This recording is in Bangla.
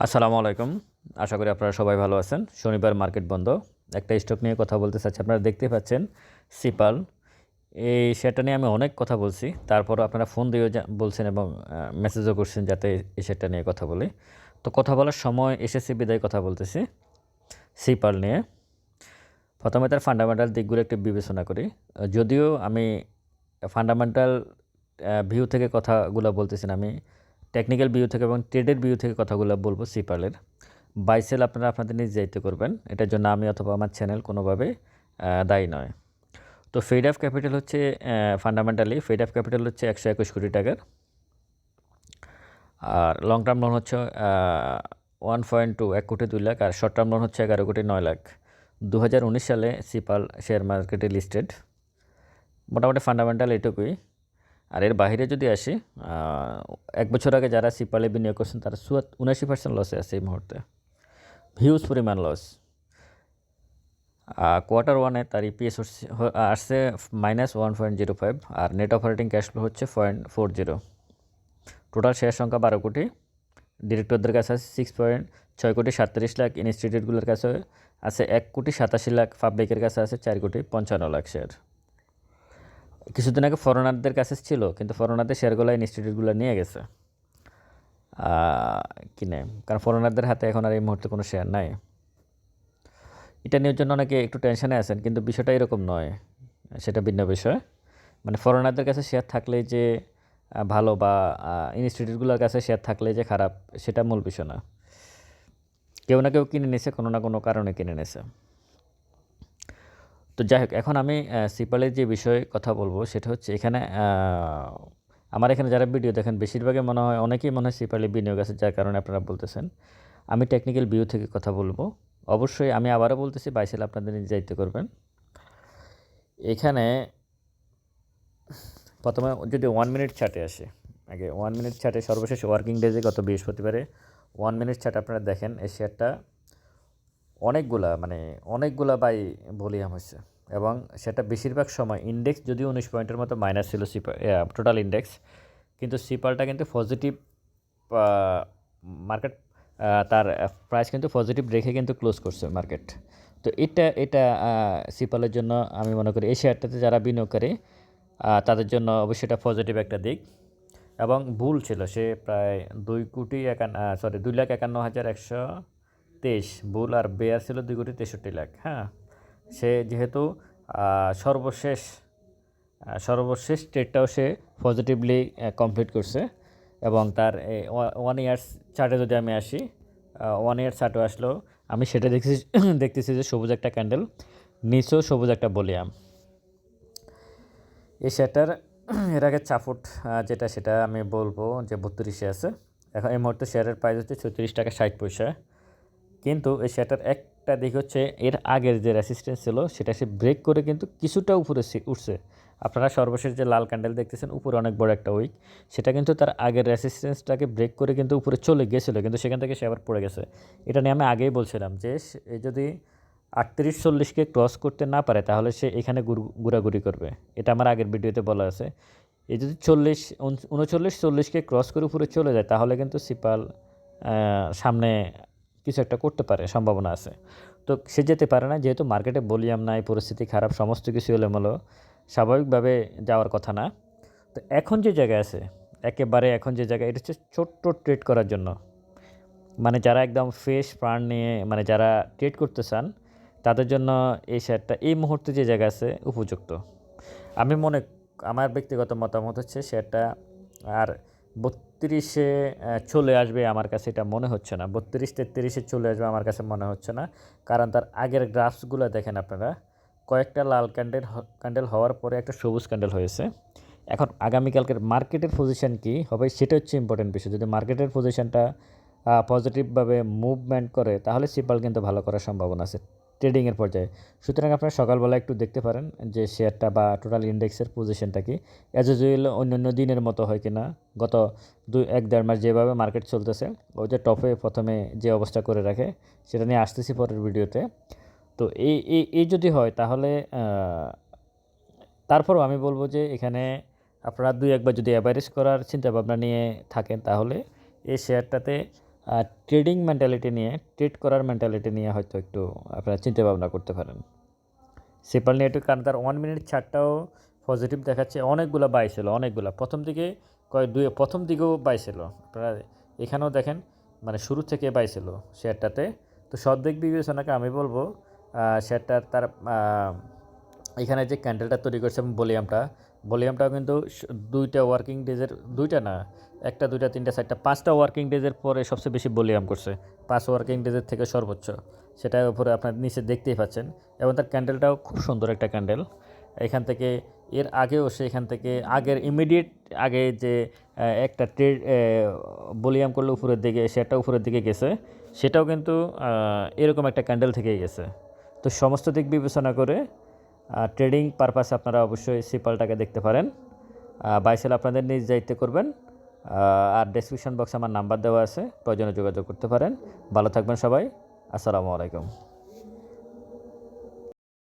আসসালামু আলাইকুম। আশা করি আপনারা সবাই ভালো আছেন। শনিবার মার্কেট বন্ধ। একটা স্টক নিয়ে কথা বলতে চাচ্ছি। আপনারা দেখতে পাচ্ছেন সিপাল। এই শেয়ারটা নিয়ে আমি অনেক কথা বলছি। তারপরও আপনারা ফোন দিয়েও যা- বলছেন এবং মেসেজও করছেন যাতে এই শেয়ারটা নিয়ে কথা বলি। তো কথা বলার সময় এসেছি বিদায় কথা বলতেছি সিপাল নিয়ে। প্রথমে তার ফান্ডামেন্টাল দিকগুলো একটু বিবেচনা করি। যদিও আমি ফান্ডামেন্টাল ভিউ থেকে কথাগুলো বলতেছি আমি টেকনিক্যাল ভিউ থেকে এবং ট্রেডের ভিউ থেকে কথাগুলো বলব সিপালের বাইসেল আপনারা আপনাদের নিজ দায়িত্ব করবেন। এটার জন্য আমি অথবা আমার চ্যানেল কোনোভাবে দায়ী নয়। তো ফেড অফ ক্যাপিটাল হচ্ছে ফান্ডামেন্টালি ফেড অফ ক্যাপিটাল হচ্ছে একশো একুশ কোটি টাকার। আর লং টার্ম লোন হচ্ছে ওয়ান পয়েন্ট টু এক কোটি দুই লাখ। আর শর্ট টার্ম লোন হচ্ছে এগারো কোটি নয় লাখ। দু হাজার উনিশ সালে সিপাল শেয়ার মার্কেটে লিস্টেড মোটামুটি ফান্ডামেন্টাল এটুকুই। আর এর বাইরে যদি আসি এক বছর আগে যারা সিপালে বিনিয়োগ করছেন, তারা সুয়াত উনাশি পার্সেন্ট লসে আছে এই মুহূর্তে। হিউজ পরিমাণ লস কোয়ার্টার ওয়ানে তার ইপিএস আসছে minus one point zero five আর নেট অপারেটিং ক্যাশ ফ্লো হচ্ছে point four zero total share সংখ্যা বারো কোটি। ডিরেক্টরদের কাছে আছে সিক্স পয়েন্ট ছয় কোটি সাতত্রিশ লাখ। ইনস্টিটিউটগুলোর কাছে আছে এক কোটি সাতাশি লাখ। পাবলিকের কাছে আছে চার কোটি পঞ্চান্ন লাখ শেয়ার কিছুদিন আগে ফরেনারদের কাছে ছিল, কিন্তু ফরেনারদের শেয়ারগুলো ইনস্টিটিউটগুলো নিয়ে গেছে। কিনে কারণ ফরেনারদের হাতে এখন আর এই মুহূর্তে কোনো শেয়ার নাই। এটা নিয়ে জন্য অনেকে একটু টেনশনে আছেন, কিন্তু বিষয়টা এরকম নয়। সেটা ভিন্ন বিষয়। মানে ফরেনারদের কাছে শেয়ার থাকলে যে ভালো বা ইনস্টিটিউটগুলোর কাছে শেয়ার থাকলে যে খারাপ, সেটা মূল বিষয় না। কেউ না কেউ কিনে নিছে, কোনো না কোনো কারণে কিনে নিছে। তো যাই হোক, এখন আমি সিপালের যে বিষয়ে কথা বলব সেটা হচ্ছে এখানে আমার এখানে যারা ভিডিও দেখেন, বেশিরভাগই মনে হয়, অনেকেই মনে হয় সিপালে বিনিয়োগ আছে, যার কারণে আপনারা বলতেছেন। আমি টেকনিক্যাল ভিউ থেকে কথা বলব। অবশ্যই আমি আবারও বলতেছি বাইসেল আপনাদের নিজ করবেন। এখানে প্রথমে যদি ওয়ান মিনিট চার্টে আসে, আগে ওয়ান মিনিট চার্টে সর্বশেষ ওয়ার্কিং ডেজে গত বৃহস্পতিবারে ওয়ান মিনিট চার্ট আপনারা দেখেন, এই শেয়ারটা অনেকগুলা মানে অনেকগুলা বাই ভলিউম হয়েছে এবং সেটা বেশিরভাগ সময় ইন্ডেক্স যদি উনিশ পয়েন্টের মতো মাইনাস ছিল সিপা টোটাল ইন্ডেক্স কিন্তু সিপালটা কিন্তু পজিটিভ মার্কেট তার প্রাইস কিন্তু পজিটিভ রেখে কিন্তু ক্লোজ করছে মার্কেট তো এটা এটা সিপালের জন্য আমি মনে করি এই শেয়ারটাতে যারা বিনিয়োগকারী আহ, তাদের জন্য অবশ্যই এটা পজিটিভ একটা দিক। এবং ভুল ছিল সে প্রায় দুই কোটি একান্ন সরি দুই লাখ একান্ন হাজার একশো তেইশ, ভুল আর বেয়ার ছিল দুই কোটি তেষট্টি লাখ হ্যাঁ? সে যেহেতু সর্বশেষ সর্বশেষ ট্রেডটাও সে পজিটিভলি কমপ্লিট করছে এবং তার ওয়ান ইয়ার্স চার্টে যদি আমি আসি ওয়ান ইয়ার চার্টও আসলো, আমি সেটা দেখছি, দেখতেছি যে সবুজ একটা ক্যান্ডেল নিচেও সবুজ একটা বলিয়াম। এই শেয়ারটার এর আগে চাফুট যেটা সেটা আমি বলব যে বত্রিশে আছে। এখন এই মুহূর্তে শেয়ারের প্রাইস হচ্ছে ছত্রিশ টাকা ষাট পয়সা। কিন্তু এই শেয়ারটার একটা দিক হচ্ছে এর আগের যে রেসিস্ট্যান্স ছিল, সেটা সে ব্রেক করে কিন্তু কিছুটা উপরে উঠছে। আপনারা সর্বশেষ যে লাল ক্যান্ডেল দেখতেছেন, উপরে অনেক বড় একটা উইক সেটা কিন্তু তার আগের রেসিস্ট্যান্সটাকে ব্রেক করে কিন্তু উপরে চলে গেছিল কিন্তু সেখান থেকে সে আবার পড়ে গেছে। এটা নিয়ে আমি আগেই বলছিলাম যে যদি আটত্রিশ চল্লিশকে ক্রস করতে না পারে, তাহলে সে এখানে ঘোরাঘুরি করবে। এটা আমার আগের ভিডিওতে বলা আছে। এ যদি চল্লিশ উনচল্লিশ চল্লিশকে ক্রস করে উপরে চলে যায়, তাহলে কিন্তু সিপাল সামনে কিছু একটা করতে পারে, সম্ভাবনা আছে। তো সে যেতে পারে না, যেহেতু মার্কেটে ভলিউম নাই, পরিস্থিতি খারাপ, সমস্ত কিছু এলোমেলো, স্বাভাবিকভাবে যাওয়ার কথা না। তো এখন যে জায়গায় আছে, একেবারে এখন যে জায়গায়, এটা হচ্ছে ছোট্ট ট্রেড করার জন্য। মানে যারা একদম ফ্রেশ প্রাণ নিয়ে মানে যারা ট্রেড করতে চান, তাদের জন্য এই শেয়ারটা, এই মুহূর্তে যে জায়গা আছে, উপযুক্ত। আমি মনে, আমার ব্যক্তিগত মতামত হচ্ছে শেয়ারটা, আর বত্রিশে চলে আসবে আমার কাছে এটা মনে হচ্ছে না। বত্রিশ, তেত্রিশে চলে আসবে আমার কাছে মনে হচ্ছে না। কারণ তার আগের গ্রাফসগুলো দেখেন আপনারা, কয়েকটা লাল ক্যান্ডেল ক্যান্ডেল হওয়ার পরে একটা সবুজ ক্যান্ডেল হয়েছে। এখন আগামীকালকের মার্কেটের পজিশন কি হবে সেটা হচ্ছে ইম্পর্টেন্ট বিষয়। যদি মার্কেটের পজিশনটা পজিটিভভাবে মুভমেন্ট করে, তাহলে সিপাল কিন্তু ভালো করার সম্ভাবনা আছে। ট্রেডিংয়ের পর্যায়ে। সুতরাং আপনারা সকালবেলা একটু দেখতে পারেন যে শেয়ারটা বা টোটাল ইন্ডেক্সের পজিশনটা কি অ্যাজ ইউজুয়াল অন্যান্য দিনের মতো হয় কি না গত দুই, এক, দেড় মাস যেভাবে মার্কেট চলতেছে, ওই যে টপে প্রথমে যে অবস্থা করে রাখে, সেটা নিয়ে আসতেছি পরের ভিডিওতে। তো এই এই যদি হয় তাহলে তারপরও আমি বলব যে এখানে আপনারা দুই, একবার যদি অ্যাভারেজ করার চিন্তা ভাবনা নিয়ে থাকেন তাহলে এই শেয়ারটাতে ট্রেডিং মেন্টালিটি নিয়ে ট্রেড করার মেন্টালিটি নিয়ে হয়তো একটু আপনারা চিন্তা ভাবনা করতে পারেন। সিপাল নিয়ে একটু কারণ তার ওয়ান মিনিট চারটাও পজিটিভ দেখাচ্ছে। অনেকগুলো বাই ছিল অনেকগুলো। প্রথম দিকে কয়েক দুই, প্রথম দিকেও বাই ছিল আপনারা এখানেও দেখেন মানে শুরু থেকে বাই ছিল শেয়ারটাতে তো সব দিক বিবেচনাকে আমি বলব শেয়ারটার তার এখানে যে ক্যান্ডেলটা তৈরি করছে ভলিউমটা ভলিউমটাও কিন্তু দুইটা ওয়ার্কিং ডেজের দুইটা না একটা, দুইটা, তিনটা, চারটা, পাঁচটা ওয়ার্কিং ডেজের পরে সবচেয়ে বেশি ভলিউম করছে। পাঁচ ওয়ার্কিং ডেজের থেকে সর্বোচ্চ। সেটার উপরে আপনার নিচে দেখতেই পাচ্ছেন। এবং তার ক্যান্ডেলটাও খুব সুন্দর একটা ক্যান্ডেল এখান থেকে এর আগেও সে এখান থেকে আগের ইমিডিয়েট আগে যে একটা ট্রেড বলিয়াম করলে উপরের দিকে সেটা উপরের দিকে গেছে, সেটাও কিন্তু এরকম একটা ক্যান্ডেল থেকেই গেছে। তো সমস্ত দিক বিবেচনা করে ট্রেডিং পারপাসে আপনারা অবশ্যই সিপালটাকে দেখতে পারেন। বাইসেল আপনাদের নিজ দায়িত্বে করবেন। আর ডেসক্রিপশন বক্সে আমার নাম্বার দেওয়া আছে। প্রয়োজনে যোগাযোগ করতে পারেন। ভালো থাকবেন সবাই। আসসালামু আলাইকুম।